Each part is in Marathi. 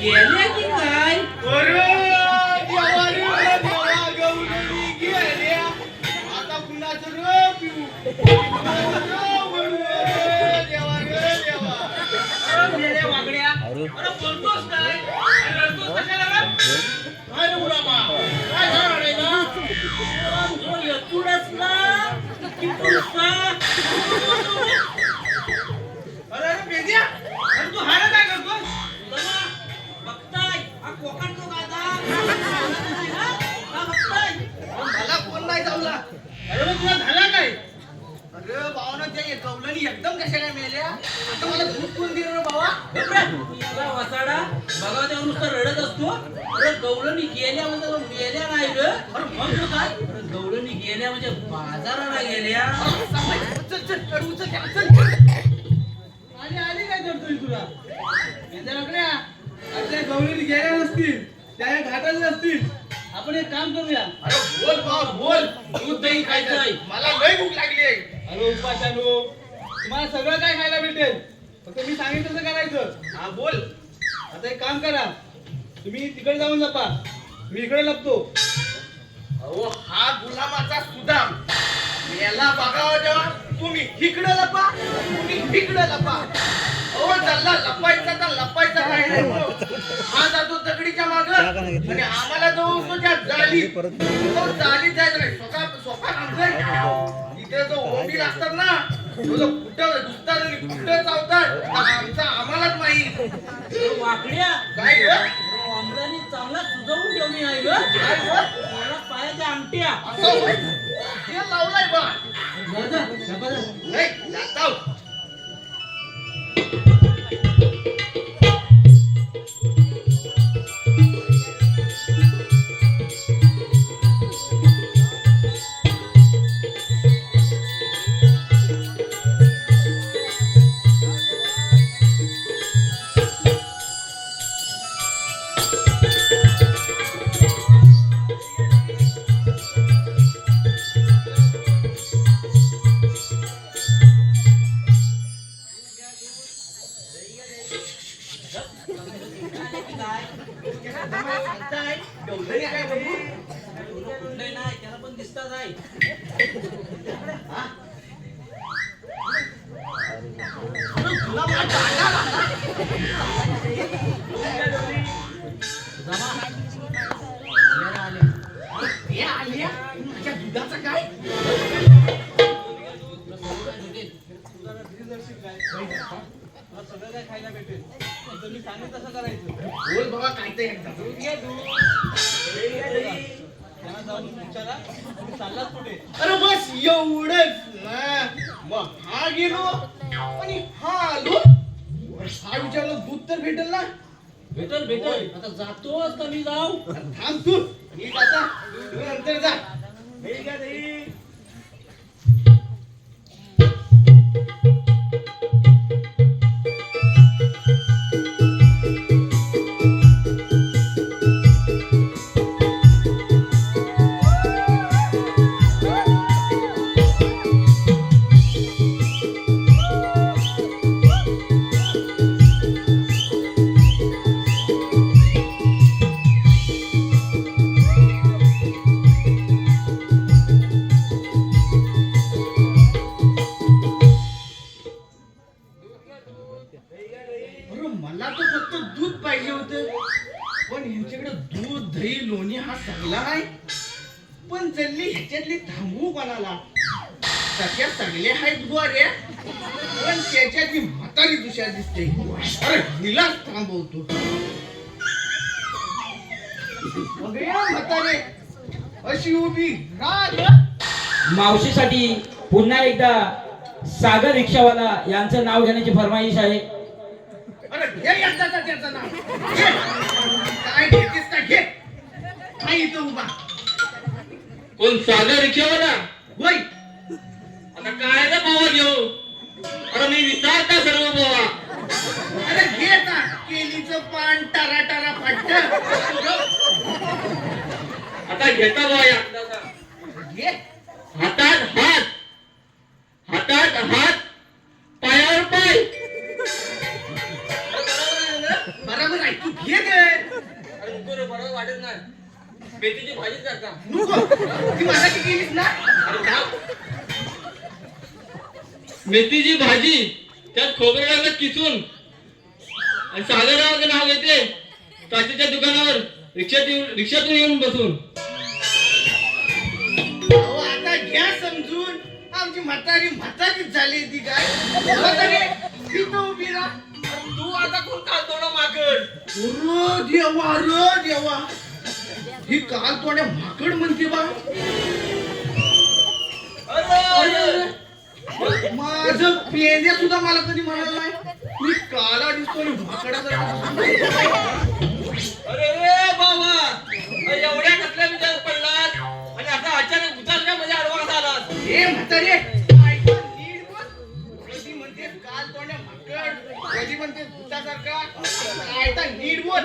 गेल्या की काय? गेल्या. आता कुणाचं रे पिऊ? देवा रे देवा. मेल्या वागड्या बोलतोस काय रडतोस कशाला? काय मुलामा काय झालं रे ना गवळणी गेल्या म्हणजे मेल्या नाही रे. अरे मग तो काय? अरे गवळणी गेल्या म्हणजे बाजाराला गेल्या. आली आली काय करतोय तुला? यांच्या लग्न्या आपल्या गवळीत गेल्या नसतील त्या घाटात नसतील आपण एक काम करूया. अरे बोल बाबा बोल. दूध दही खायचंय. मला लय भूक लागली आहे. अरे उपाशानो तुम्हाला सगळं काय खायला भेटेल? फक्त मी सांगितलं करायचं. हा बोल. आता एक काम करा. तुम्ही तिकडे जाऊन लपा मी इकडे लपतो. अहो हा गुलामाचा सुदाम. याला बघावं जेव्हा तुम्ही इकडे लपा तुम्ही इकडे लपा. अहो चालला लपायचा तर लपायचा काय नाही. हो. हा जातो दगडीच्या माग. आणि आम्हाला जाऊ तो त्या जाली तो जाली जायचं नाही स्वतः स्वतः आमचं इथे जो ओंबील असतात ना तो जो कुठं घुसतात आणि कुठं चावतात आमचा आम्हालाच माहीत. अरे वाकड्या. काय ग? अमरानी चांगला सुजवून ठेवली ग ग? मला पायाच्या आमट्या लावलाय बा. नाही बोल बाबा काय ते एकदा जाऊन विचारा चाललाच कुठे अरे बस एवढंच ना. मग हा गेलो आणि हा आलो. हा विचारलं दूध तर भेटेल ना? भेटल भेटल. आता जातोच का मी जाऊ. थांब तू. मी जाता. तू नंतर जा. ठीक आहे ताई. पण जल्ली ह्याच्यातली थांबवू कोणाला? सगळ्या सगळे आहेत द्वारे पण त्याच्यातली म्हातारी दुसऱ्या दिसते. अरे हिलाच थांबवतो. बघूया म्हातारे अशी उभी मावशीसाठी पुन्हा एकदा सागर रिक्षावाला यांचं नाव घेण्याची फरमाईश आहे. अरे घे त्याचं नाव. घे. काय घेतेस का घे. काय इथं उभा? कोण सागर रिक्षावाला वय आता काय रे बाबा घेऊ. अरे मी विचारता सर्व बाबा अरे घे ना केलीचं पान टारा टारा फाटत. आता घेता बाया मेथीची भाजी करता. नको. ती माझ्याशी केलीस ना. अरे. मेथीची भाजी त्यात खोबरं टाकलं किसून. आणि सागररावाचं नाव घेते काचेच्या दुकानावर रिक्षात येऊन रिक्षातून येऊन बसून. अहो, आता घ्या समजून. आमची म्हातारी म्हातारीच झाली ती काय? म्हातारी, उभी राहा. तू आता कोण काढतो ना माकड र देवा र देवा. ही काल तोड्या माकड म्हणते बा. माझं पेंद्या सुद्धा मला कधी म्हणाल नाही. मी काला दिसतो आणि माकडाचा अरे बाबा! एवढ्या कसल्या विचार पडलास? आणि आता अचानक काय म्हणजे कसा आलास? हे म्हातारे. कधी म्हणते काल तोंड्या माकड कधी म्हणते भुतासारखा? ऐका नीट बोल.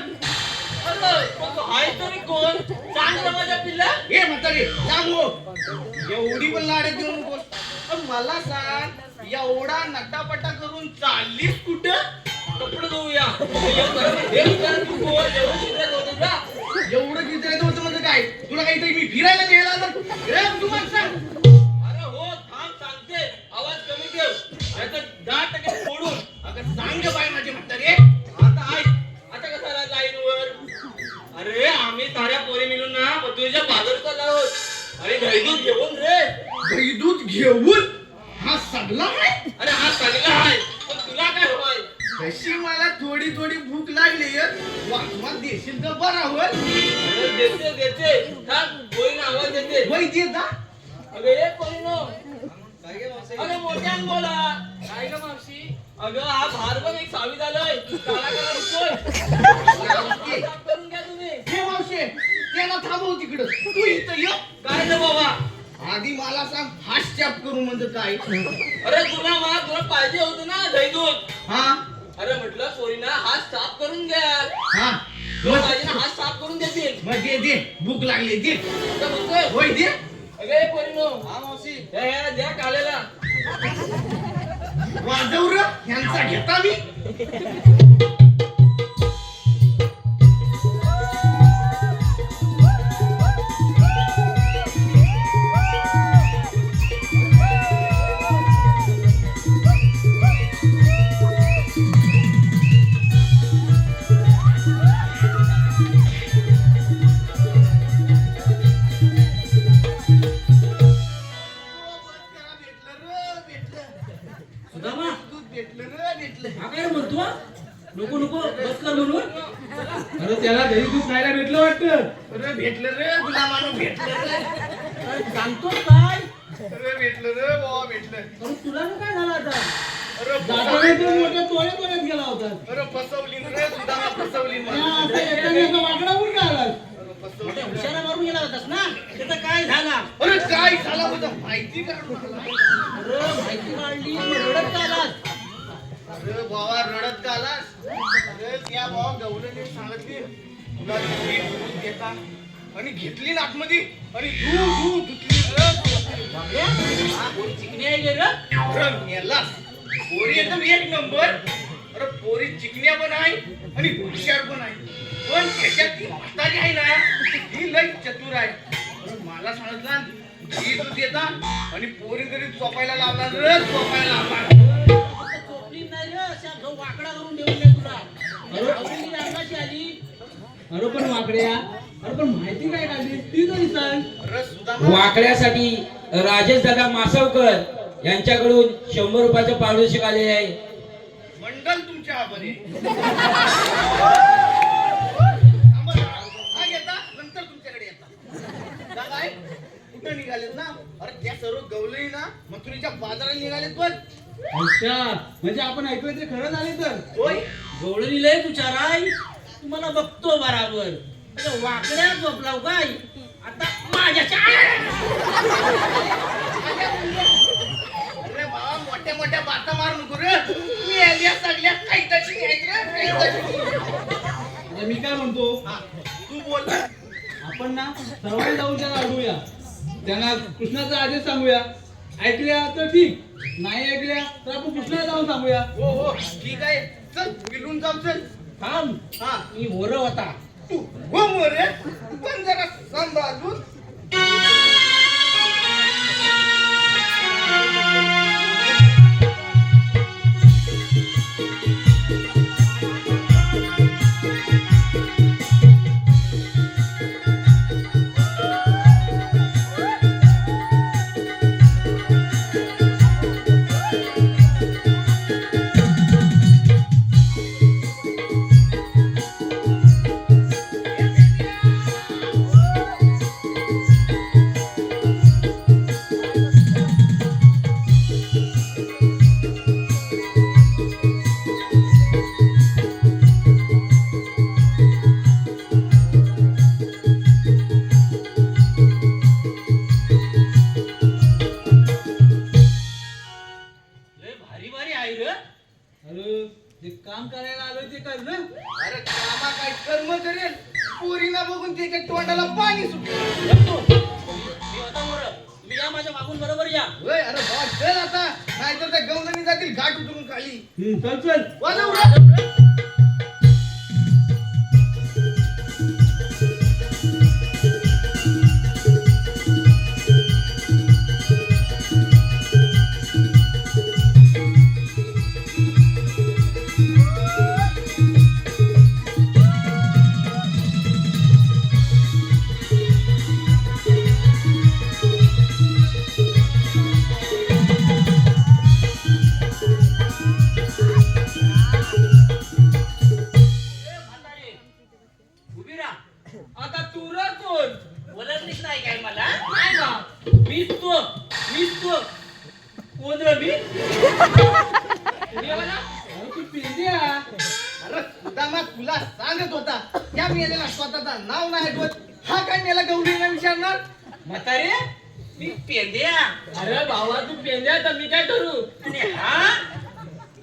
अरे पण कोण सांग माझ्या पिल्ला हे म्हातारे सांग हो. एवढी पण लाडत देऊ नको पण मला सांग एवढा नटापटा करून चाललीस कुठं? कपडे धुऊया. हे विचार तू एवढं शिकत होतं म्हणजे काय? तुला काहीतरी मी फिरायला न्यायला आलो हे तुम्हाला सांग. अरे हो थांब सांगते. आवाज कमी ठेव. नाहीतर दहा टक्के फोडून. अगं सांग गं बाय साऱ्या पोरी मिळून ना तुझ्या बाजारात आलो आहोत अरे घैदूत घेऊन रे. दही दूध घेऊन? हा सगळा आहे? अरे हा चांगला आहे. पण तुला काय हवाय कशी मला थोडी थोडी भूक लागली वाचवा देशील तर बरा होईल. अरे देते देते. थांब पोरीनं आवाज देते. वय दे जा. अगं ये पोरीनो. अगं मोठ्यान बोला काय ग मावशी? अगं हा भार पण एक सावी झालंय. काळा काळा दिसतोय. थांबव तिकडं. तू इथं ये. काय रे बाबा? आधी मला सांग फास्ट चॅप करू म्हणजे काय? अरे तुला मला तुला पाहिजे होतं ना दहीदूध हा? अरे म्हटलं पोरीना हात साफ करून घ्या हा. तुला मग पाहिजे ना हात साफ करून देतील. मग दे दे. भूक लागली दे. आता म्हणतोय होय दे. अगं पोरीनो. हा मावशी. द्या कालेला वाजव र. ह्यांचा घेता मी. हुशारा मारून गेला होतास ना? त्याचा काय झाला? अरे काय झालं होतं माहिती का मला? अरे माहिती काढली मग रडत का आलास अरे बाबा रडत का आलास अरे त्या बाबा गवलेने सांगितली तुला देता आणि घेतली ना आतमध्ये आणि धू धू धुतली. हा पोरी एकदम एक नंबर. अरे पोरी चिकण्या पण आहे आणि हुशार पण आहे. पण त्याच्यात ती म्हातारी आहे ना ही लई चतुर आहे. अरे मला सांगितलं ही तू देता आणि पोरी तरी चोपायला लावला रे चोपायला लावला चोपली नाही रे अशा वाकडा करून देऊन दे तुला आली अरे पण वाकड्या अरे पण माहिती काय काढली? ती तरी सांग. अरे सुदामा वाकड्यासाठी राजेश दादा मासवकर यांच्याकडून शंभर रुपयाचं पारितोषिक आलेले आहे. मंडल तुमच्या हाताने. कुठं निघालेत ना? अरे त्या सर्व गवलई ना मथुरीच्या बाजारात निघालेत पण. अच्छा म्हणजे आपण ऐकूया ते खरं झाले तर? होय. गवळणी लय तुझ्या तुम्हाला बघतो बराबर. अरे वाकड्या झोपलाव काय? आता माझ्या अरे बाबा मोठ्या मोठ्या बाता मार नको रे. मी आल्या सगळ्या काही तशी घ्यायच रे काही तशी आता मी काय म्हणतो? हा तू बोल. आपण ना सर्वांनी जाऊन त्याला अडवूया. त्यांना कृष्णाचा आदेश सांगूया. ऐकल्या तर ठीक नाही ऐकल्या तर आपण कृष्णाला जाऊन सांगूया. हो हो. ठीक आहे. चल मिळून जाऊ चल. थांब. हा. मी मोर होता तू हो मोरे पण जरा सांभाळून पाणी सुटेल. येतो. मी होता मोर तुम्ही या माझ्या मागून बरोबर या. होय अरे बाबा चल आता. नाहीतर त्या गवलनी जातील घाट उतरून खाली. हम्म, चल चल. वाजव स्वतःचा नाव नाही आठवत हा काय मेला गवलीला विचारणार? म्हातारे मी पेंद्या. अरे भावा तू पेंद्या तर मी काय करू? आणि हा?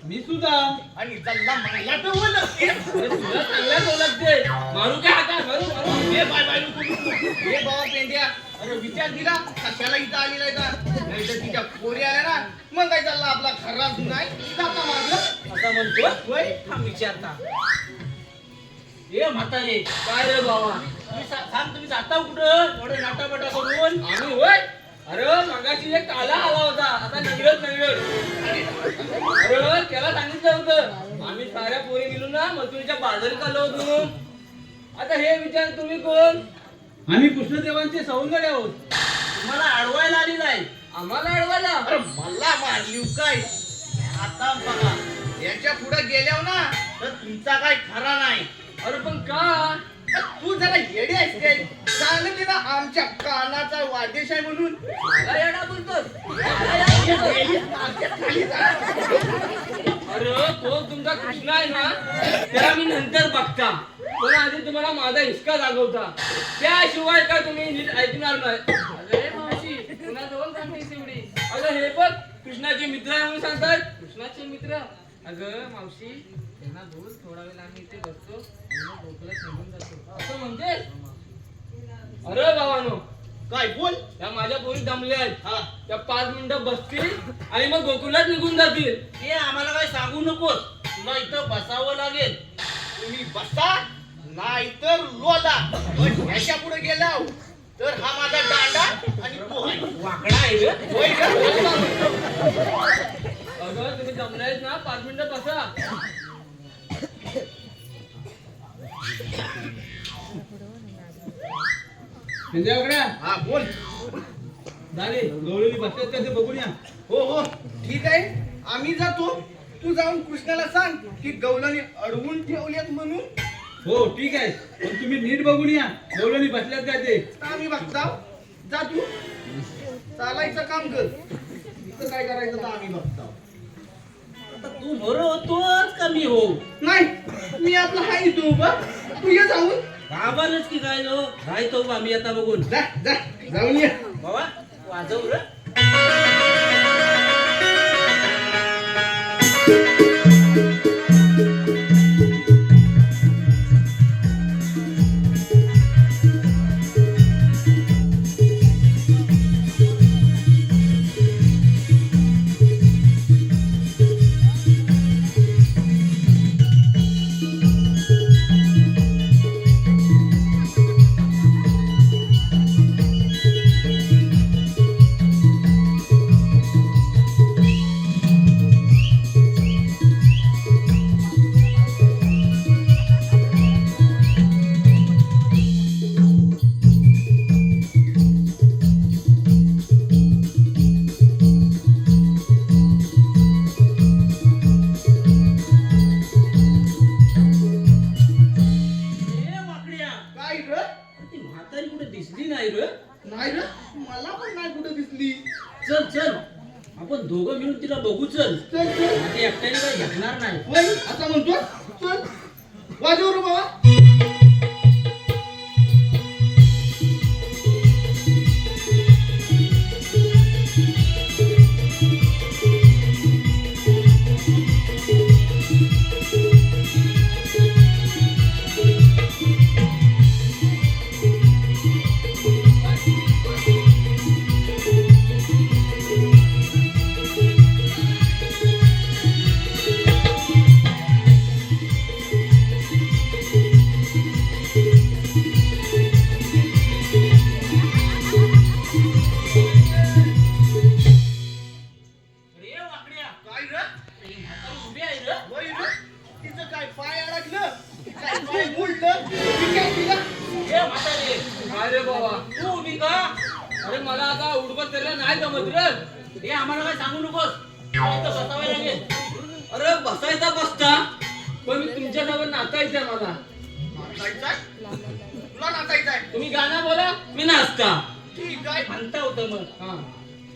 मी सुद्धा. आणि जल्ला मला तर ओळखते. अरे तुला चांगल्याच ओळखते मारू काय हाता मारू मारू. हे बाय बाय नको नको. हे बाबा पेंड्या. अरे विचार दिला कशाला इथं आली नाही का नाही तर तिच्या पोरी आल्या ना. मग काय चालला आपला खर्रा नाही जाता मागं. असा म्हणतो होय? थांब विचारता. ए म्हातारे काय रे बाबा? तुम्ही सा- सांग तुम्ही जाता कुठं? एवढं नाटाबटा करून? आम्ही होय? अरे मगाशी एक काला आला होता. आता निघत निघत अरे त्याला सांगितलं होतं. आम्ही साऱ्या पोरी मिळून ना मथुरीच्या बाजारीत आलो होतो. आता हे विचार तुम्ही कोण? आम्ही कृष्णदेवांचे सौंदर्य आहोत. तुम्हाला अडवायला आली नाही. आम्हाला अडवायला. अरे मला मारली काय आता बघा. याच्यापुढे गेल्यावर ना तर तुमचा काय खरा नाही. अरे पण का? तू जरा येडी आहेस काय सांगितले ना आमच्या कानाचा वाद्यश आहे म्हणून. मला येडा बोलतोस खाली जा. अरे तो. तुमचा कृष्ण आहे ना? त्याला मी नंतर बघता. पण आधी तुम्हाला माझा हिसका जागवता त्याशिवाय काय तुम्ही नीट ऐकणार नाही. अरे मावशी अगं हे बघ कृष्णाचे मित्र आहे म्हणून सांगतात कृष्णाचे मित्र? अगं मावशी त्यांना थोडा वेळ आम्ही इथे बसतो निघून जातो असं म्हणते अरे बाबानो काय बोल. त्या माझ्या पोरी दमल्या आहेत. हा. त्या पाच मिनिटं बसतील आणि मग गोकुळात निघून जातील. ते आम्हाला काय सांगू नकोस. तुला इथं बसावं लागेल. तुम्ही बसा नाहीतर लोला. पण ह्याच्या पुढे गेला तर हा माझा दांडा आणि वाकडा आहे रे. होय? हा बोल. झाले गवळी बसल्यात का ते बघून या. हो हो. ठीक आहे. आम्ही जातो. तू जाऊन कृष्णाला सांग की गौलाने अडवून ठेवल्यात म्हणून. हो ठीक आहे. पण तुम्ही नीट बघून या. गवळणी बसल्यात का ते? आम्ही बघता. जा तू. चालायचं काम कर. इथं काय करायचं तर आम्ही बघता. आता तू बरं होतोस का मी हो? नाही मी आपला हाय तू उभा. तू ये जाऊन. बाबानच की काय लो राहतो आम्ही आता बघून. जा जा जाऊन ये. बाबा वाजव रे. हे आम्हाला काय सांगू नकोस. बसावं लागेल. अरे बसायचा बसता. पण मी तुमच्या जवळ नाचायचंय मला. तुला नाचायचंय? तुम्ही गाणं बोला मी नाचता. ठीक आहे. म्हणता होतं मग. हा.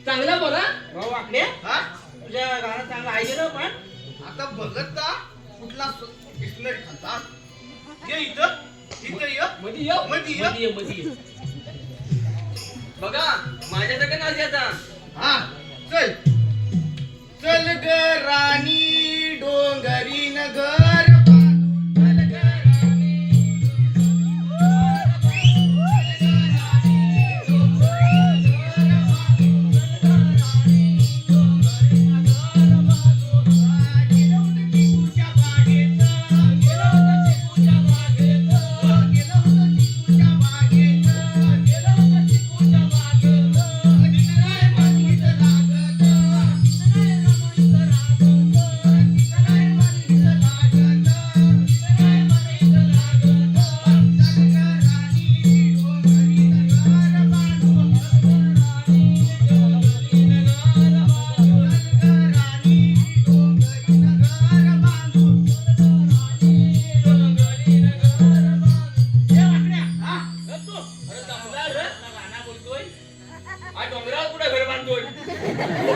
चांगलं बोला. भाऊ वाकडे तुझ्या गाणं चांगलं ऐकलं पण. आता बघत का कुठला डिस्लरी खाता ये इथं. इथं ये. मध्ये ये. मध्ये ये. मध्ये ये बघा माझ्यासारखं नाच आता. हा. चल. चल ग राणी डोंगरी नगर.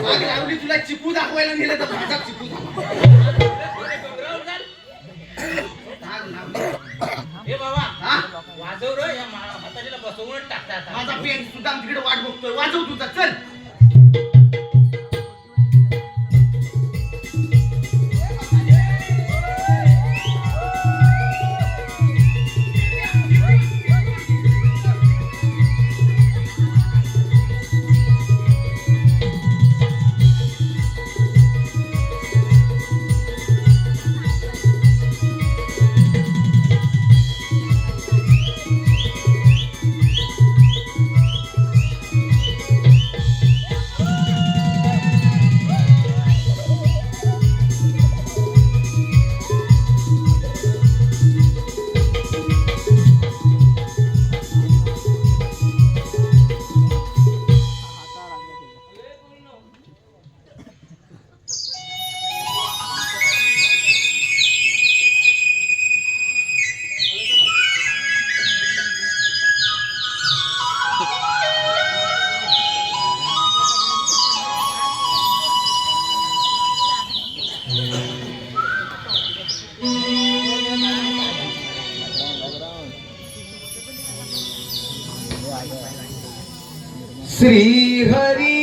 तुला चिपू दाखवायला नेलं तर भाजप चिपू. ശ്രീഹരി